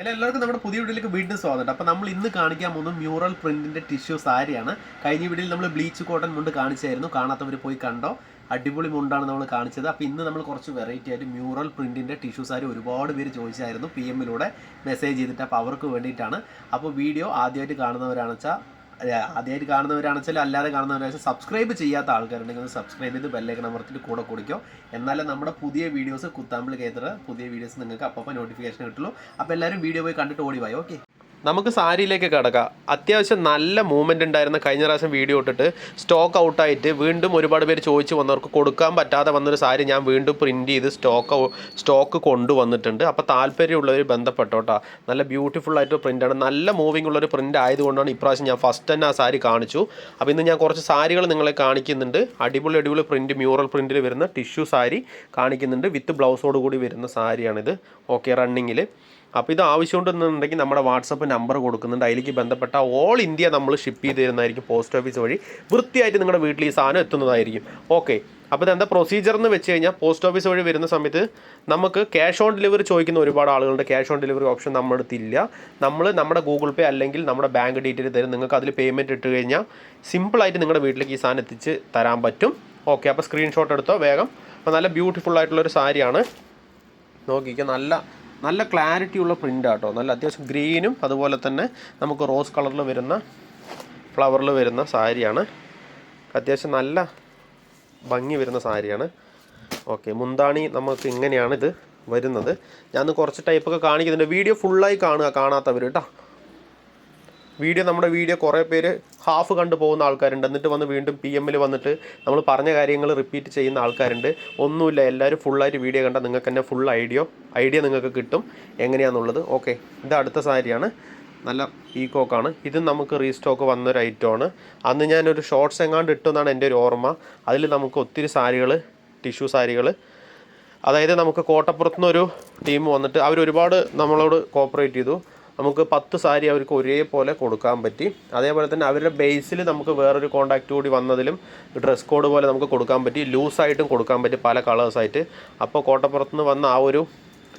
എല്ലാ എല്ലാവർക്കും നമ്മുടെ പുതിയ വീഡിയോയിലേക്ക് വീണ്ടും സ്വാഗതം. അപ്പോൾ നമ്മൾ ഇന്ന് കാണിക്കാൻ പോകുന്നത് മ്യൂറൽ പ്രിന്റിന്റെ ടിഷ്യൂ സാരിയാണ്. കഴിഞ്ഞ വീഡിയോയിൽ നമ്മൾ ബ്ലീച്ച് കോട്ടൺ മുണ്ട് കാണിച്ചായിരുന്നു. കാണാത്തവർ പോയി കണ്ടോ? അടിപൊളി മുണ്ടാണ് നമ്മൾ കാണിച്ചത്. അപ്പോൾ ഇന്ന് നമ്മൾ കുറച്ച് വെറൈറ്റി ആയിട്ട് മ്യൂറൽ പ്രിന്റിന്റെ ടിഷ്യൂ സാരി ഒരുപാട് പേര് ചോദിച്ചായിരുന്നു. പി എമ്മിലൂടെ മെസ്സേജ് ചെയ്തിട്ട്. അപ്പോൾ അവർക്ക് വേണ്ടിയിട്ടാണ്. അപ്പോൾ വീഡിയോ ആദ്യമായിട്ട് കാണുന്നവരാണെന്ന് വെച്ചാൽ ആദ്യമായിട്ട് കാണുന്നവരാണെന്ന് വെച്ചാൽ അല്ലാതെ കാണുന്നവരാണെന്ന് വെച്ചാൽ സബ്സ്ക്രൈബ് ചെയ്യാത്ത ആൾക്കാരുണ്ടെങ്കിൽ ഒന്ന് സബ്സ്ക്രൈബ് ചെയ്ത് ബെല്ലേക്ക് അമർത്തിട്ട് കൂടെ കുടിക്കോ. എന്നാലേ നമ്മുടെ പുതിയ വീഡിയോസ് കുത്താമ്പിൾ കേത്ര പുതിയ വീഡിയോസ് നിങ്ങൾക്ക് അപ്പോൾ നോട്ടിഫിക്കേഷൻ കിട്ടുള്ളൂ. അപ്പോൾ എല്ലാവരും വീഡിയോ പോയി കണ്ടിട്ട് ഓടി പോയി ഓക്കെ നമുക്ക് സാരിയിലേക്ക് കിടക്കാം. അത്യാവശ്യം നല്ല മൂവ്മെന്റ് ഉണ്ടായിരുന്ന കഴിഞ്ഞ പ്രാവശ്യം വീഡിയോ ഇട്ടിട്ട് സ്റ്റോക്ക് ഔട്ടായിട്ട് വീണ്ടും ഒരുപാട് പേര് ചോദിച്ചു വന്നവർക്ക് കൊടുക്കാൻ പറ്റാതെ വന്നൊരു സാരി ഞാൻ വീണ്ടും പ്രിന്റ് ചെയ്ത് സ്റ്റോക്ക് സ്റ്റോക്ക് കൊണ്ടുവന്നിട്ടുണ്ട്. അപ്പോൾ താല്പര്യമുള്ളവർ ബന്ധപ്പെട്ടോട്ടാ. നല്ല ബ്യൂട്ടിഫുൾ ആയിട്ട് പ്രിന്റാണ് നല്ല മൂവിംഗ് ഉള്ളൊരു പ്രിന്റ് ആയതുകൊണ്ടാണ് ഇപ്രാവശ്യം ഞാൻ ഫസ്റ്റ് തന്നെ ആ സാരി കാണിച്ചു. അപ്പോൾ ഇന്ന് ഞാൻ കുറച്ച് സാരികൾ നിങ്ങളെ കാണിക്കുന്നുണ്ട്. അടിപൊളി അടിപൊളി പ്രിന്റ് മ്യൂറൽ പ്രിന്റിൽ വരുന്ന ടിഷ്യൂ സാരി കാണിക്കുന്നുണ്ട്. വിത്ത് ബ്ലൗസോട് കൂടി വരുന്ന സാരിയാണിത്. ഓക്കെ റണ്ണിങ്ങിൽ അപ്പോൾ ഇത് ആവശ്യമുണ്ടെന്നുണ്ടെങ്കിൽ നമ്മുടെ വാട്സപ്പ് നമ്പർ കൊടുക്കുന്നുണ്ട്. അതിലേക്ക് ബന്ധപ്പെട്ട ഓൾ ഇന്ത്യ നമ്മൾ ഷിപ്പ് ചെയ്ത് തരുന്നതായിരിക്കും പോസ്റ്റ് ഓഫീസ് വഴി. വൃത്തിയായിട്ട് നിങ്ങളുടെ വീട്ടിൽ ഈ സാധനം എത്തുന്നതായിരിക്കും. ഓക്കെ അപ്പോൾ ഇതെന്താ പ്രൊസീജിയർ എന്ന് വെച്ച് കഴിഞ്ഞാൽ പോസ്റ്റ് ഓഫീസ് വഴി വരുന്ന സമയത്ത് നമുക്ക് ക്യാഷ് ഓൺ ഡെലിവറി ചോദിക്കുന്ന ഒരുപാട് ആളുകളുടെ ക്യാഷ് ഓൺ ഡെലിവറി ഓപ്ഷൻ നമ്മുടെ അടുത്തില്ല നമ്മൾ നമ്മുടെ ഗൂഗിൾ പേ അല്ലെങ്കിൽ നമ്മുടെ ബാങ്ക് ഡീറ്റെയിൽ തരും. നിങ്ങൾക്ക് അതിൽ പേയ്മെന്റ് ഇട്ട് കഴിഞ്ഞാൽ സിമ്പിളായിട്ട് നിങ്ങളുടെ വീട്ടിലേക്ക് ഈ സാധനം എത്തിച്ച് തരാൻ പറ്റും. ഓക്കെ അപ്പോൾ സ്ക്രീൻഷോട്ട് എടുത്തോ വേഗം. അപ്പോൾ നല്ല ബ്യൂട്ടിഫുൾ ആയിട്ടുള്ളൊരു സാരിയാണ്. നോക്കിക്കുക നല്ല നല്ല ക്ലാരിറ്റി ഉള്ള പ്രിന്റ് ആട്ടോ. നല്ല അത്യാവശ്യം ഗ്രീനും അതുപോലെ തന്നെ നമുക്ക് റോസ് കളറിൽ വരുന്ന ഫ്ലവറിൽ വരുന്ന സാരിയാണ്. അത്യാവശ്യം നല്ല ഭംഗി വരുന്ന സാരിയാണ്. ഓക്കെ മുന്താണി നമുക്ക് ഇങ്ങനെയാണ് ഇത് വരുന്നത്. ഞാൻ കുറച്ച് ടൈപ്പൊക്കെ കാണിക്കുന്നുണ്ട്. വീഡിയോ ഫുള്ളായി കാണുക കാണാത്തവർ കേട്ടോ വീഡിയോ നമ്മുടെ വീഡിയോ കുറേ പേര് ഹാഫ് കണ്ടു പോകുന്ന ആൾക്കാരുണ്ട്. എന്നിട്ട് വന്ന് വീണ്ടും പി എമ്മിൽ വന്നിട്ട് നമ്മൾ പറഞ്ഞ കാര്യങ്ങൾ റിപ്പീറ്റ് ചെയ്യുന്ന ആൾക്കാരുണ്ട്. ഒന്നുമില്ല എല്ലാവരും ഫുള്ളായിട്ട് വീഡിയോ കണ്ടാൽ നിങ്ങൾക്ക് തന്നെ ഫുൾ ഐഡിയ ഐഡിയ നിങ്ങൾക്ക് കിട്ടും. എങ്ങനെയാണെന്നുള്ളത് ഓക്കെ ഇത് അടുത്ത സാരിയാണ്. നല്ല പീക്കോക്കാണ് ഇത് നമുക്ക് റീസ്റ്റോക്ക് വന്നൊരു ഐറ്റമാണ് അന്ന് ഞാനൊരു ഷോർട്സ് എങ്ങാണ്ട് ഇട്ടെന്നാണ് എന്റെ ഒരു ഓർമ്മ. അതിൽ നമുക്ക് ഒത്തിരി സാരികൾ ടിഷ്യൂ സാരികൾ അതായത് നമുക്ക് കോട്ടപ്പുറത്തുനിന്നൊരു ടീം വന്നിട്ട് അവർ ഒരുപാട് നമ്മളോട് കോപ്പറേറ്റ് ചെയ്തു. നമുക്ക് പത്ത് സാരി അവർക്ക് ഒരേപോലെ കൊടുക്കാൻ പറ്റി. അതേപോലെ തന്നെ അവരുടെ ബേസിൽ നമുക്ക് വേറൊരു കോണ്ടാക്റ്റ് കൂടി വന്നതിലും ഡ്രസ് കോഡ് പോലെ നമുക്ക് കൊടുക്കാൻ പറ്റി. ലൂസായിട്ടും കൊടുക്കാൻ പറ്റി പല കളേഴ്സായിട്ട് അപ്പോൾ കോട്ടപ്പുറത്ത് നിന്ന് വന്ന ആ ഒരു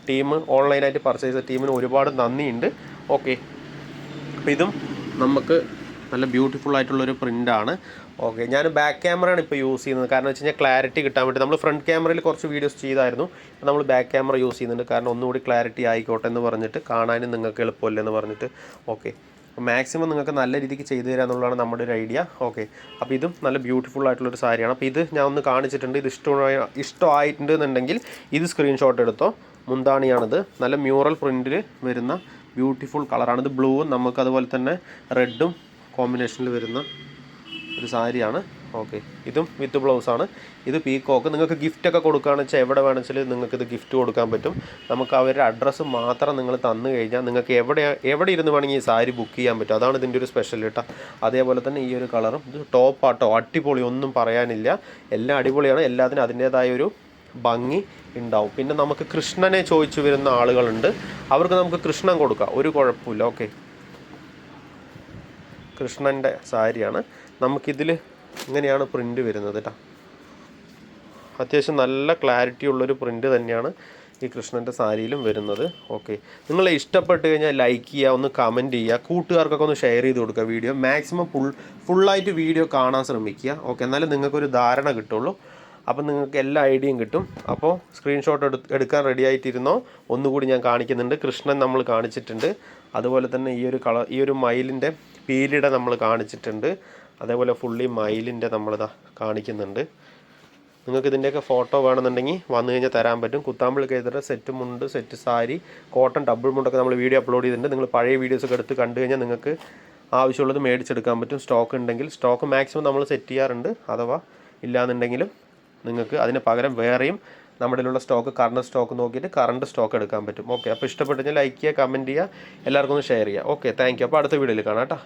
ടീം ഓൺലൈനായിട്ട് പർച്ചേസ് ചെയ്ത ടീമിന് ഒരുപാട് നന്ദിയുണ്ട്. ഓക്കെ അപ്പോൾ ഇതും നമുക്ക് നല്ല ബ്യൂട്ടിഫുൾ ആയിട്ടുള്ളൊരു പ്രിന്റാണ് ഓക്കെ ഞാൻ ബാക്ക് ക്യാമറയാണ് ഇപ്പോൾ യൂസ് ചെയ്യുന്നത്. കാരണം വെച്ച് കഴിഞ്ഞാൽ ക്ലാരിറ്റി കിട്ടാൻ വേണ്ടി നമ്മൾ ഫ്രണ്ട് ക്യാമറയിൽ കുറച്ച് വീഡിയോസ് ചെയ്തായിരുന്നു. നമ്മൾ ബാക്ക് ക്യാമറ യൂസ് ചെയ്യുന്നുണ്ട്. കാരണം ഒന്നുകൂടി ക്ലാരിറ്റി ആയിക്കോട്ടെ എന്ന് പറഞ്ഞിട്ട് കാണാനും നിങ്ങൾക്ക് എളുപ്പമല്ലേ എന്ന് പറഞ്ഞിട്ട്. ഓക്കെ മാക്സിമം നിങ്ങൾക്ക് നല്ല രീതിക്ക് ചെയ്തു തരിക എന്നുള്ളതാണ് നമ്മുടെ ഒരു ഐഡിയ ഓക്കെ അപ്പോൾ ഇതും നല്ല ബ്യൂട്ടിഫുൾ ആയിട്ടുള്ളൊരു സാരിയാണ്. അപ്പോൾ ഇത് ഞാൻ ഒന്ന് കാണിച്ചിട്ടുണ്ട്. ഇത് ഇഷ്ടമായ ഇഷ്ടമായിട്ടുണ്ട് എന്നുണ്ടെങ്കിൽ ഇത് സ്ക്രീൻഷോട്ട് എടുത്തോ. മുന്താണിയാണിത്. നല്ല മ്യൂറൽ പ്രിന്റിൽ വരുന്ന ബ്യൂട്ടിഫുൾ കളറാണ് ഇത് ബ്ലൂവും നമുക്ക് അതുപോലെ തന്നെ റെഡും കോമ്പിനേഷനിൽ വരുന്ന ഒരു സാരിയാണ്. ഓക്കെ. ഇതും വിത്ത് ബ്ലൗസാണ്. ഇത് പീക്കോക്ക് നിങ്ങൾക്ക് ഗിഫ്റ്റ് ഒക്കെ കൊടുക്കുകയാണെന്ന് വെച്ചാൽ എവിടെ വേണമെങ്കിൽ നിങ്ങൾക്ക് ഇത് ഗിഫ്റ്റ് കൊടുക്കാൻ പറ്റും. നമുക്ക് അവരുടെ അഡ്രസ്സ് മാത്രം നിങ്ങൾ തന്നു കഴിഞ്ഞാൽ നിങ്ങൾക്ക് എവിടെ എവിടെ ഇരുന്ന് വേണമെങ്കിൽ ഈ സാരി ബുക്ക് ചെയ്യാൻ പറ്റും. അതാണ് ഇതിന്റെ ഒരു സ്പെഷ്യൽ കേട്ടോ. അതേപോലെ തന്നെ ഈ ഒരു കളറും ഇത് ടോപ്പാട്ടോ അടിപൊളി ഒന്നും പറയാനില്ല. എല്ലാം അടിപൊളിയാണ്. എല്ലാത്തിനും അതിന്റേതായ ഒരു ഭംഗി ഉണ്ടാവും. പിന്നെ നമുക്ക് കൃഷ്ണനെ ചോദിച്ചു വരുന്ന ആളുകളുണ്ട്. അവർക്ക് നമുക്ക് കൃഷ്ണൻ കൊടുക്കാം. ഒരു കുഴപ്പമില്ല. ഓക്കെ. കൃഷ്ണന്റെ സാരിയാണ്. നമുക്കിതിൽ ഇങ്ങനെയാണ് പ്രിന്റ് വരുന്നത് കേട്ടോ അത്യാവശ്യം നല്ല ക്ലാരിറ്റി ഉള്ളൊരു പ്രിന്റ് തന്നെയാണ് ഈ കൃഷ്ണന്റെ സാരിയിലും വരുന്നത്. ഓക്കെ നിങ്ങളെ ഇഷ്ടപ്പെട്ട് കഴിഞ്ഞാൽ ലൈക്ക് ചെയ്യുക ഒന്ന് കമന്റ് ചെയ്യുക കൂട്ടുകാർക്കൊക്കെ ഒന്ന് ഷെയർ ചെയ്ത് കൊടുക്കുക വീഡിയോ മാക്സിമം ഫുൾ ഫുള്ളായിട്ട് വീഡിയോ കാണാൻ ശ്രമിക്കുക. ഓക്കെ എന്നാലും നിങ്ങൾക്കൊരു ധാരണ കിട്ടുള്ളൂ. അപ്പം നിങ്ങൾക്ക് എല്ലാ ഐഡിയയും കിട്ടും. അപ്പോൾ സ്ക്രീൻഷോട്ട് എടു എടുക്കാൻ റെഡി ആയിട്ടിരുന്നോ? ഒന്നുകൂടി ഞാൻ കാണിക്കുന്നുണ്ട്. കൃഷ്ണൻ നമ്മൾ കാണിച്ചിട്ടുണ്ട്. അതുപോലെ തന്നെ ഈ ഒരു കളർ ഈ ഒരു മയിലിന്റെ പീലിട നമ്മൾ കാണിച്ചിട്ടുണ്ട്. അതേപോലെ ഫുള്ളി മയിലിന്റെ നമ്മളിതാ കാണിക്കുന്നുണ്ട്. നിങ്ങൾക്ക് ഇതിന്റെയൊക്കെ ഫോട്ടോ വേണമെന്നുണ്ടെങ്കിൽ വന്നു കഴിഞ്ഞാൽ തരാൻ പറ്റും. കുത്താമ്പിളി കേതറ സെറ്റ് മുണ്ട് സെറ്റ് സാരി കോട്ടൺ ഡബിൾ മുണ്ടൊക്കെ നമ്മൾ വീഡിയോ അപ്ലോഡ് ചെയ്തിട്ടുണ്ട്. നിങ്ങൾ പഴയ വീഡിയോസൊക്കെ എടുത്ത് കണ്ടു കഴിഞ്ഞാൽ നിങ്ങൾക്ക് ആവശ്യമുള്ളത് മേടിച്ചെടുക്കാൻ പറ്റും. സ്റ്റോക്ക് ഉണ്ടെങ്കിൽ സ്റ്റോക്ക് മാക്സിമം നമ്മൾ സെറ്റ് ചെയ്യാറുണ്ട്. അഥവാ ഇല്ലാന്നുണ്ടെങ്കിലും നിങ്ങൾക്ക് അതിന് പകരം വേറെയും നമ്മുടെ ഉള്ള സ്റ്റോക്ക് കറണ്ട് സ്റ്റോക്ക് നോക്കിയിട്ട് കറണ്ട് സ്റ്റോക്ക് എടുക്കാൻ പറ്റും. ഓക്കെ അപ്പോൾ ഇഷ്ടപ്പെട്ടു കഴിഞ്ഞാൽ ലൈക്ക് ചെയ്യുക കമന്റ് ചെയ്യുക. എല്ലാവർക്കും ഒന്ന് ഷെയർ ചെയ്യുക. ഓക്കെ താങ്ക് യു അപ്പോൾ അടുത്ത വീഡിയോയിൽ കാണാം കേട്ടോ.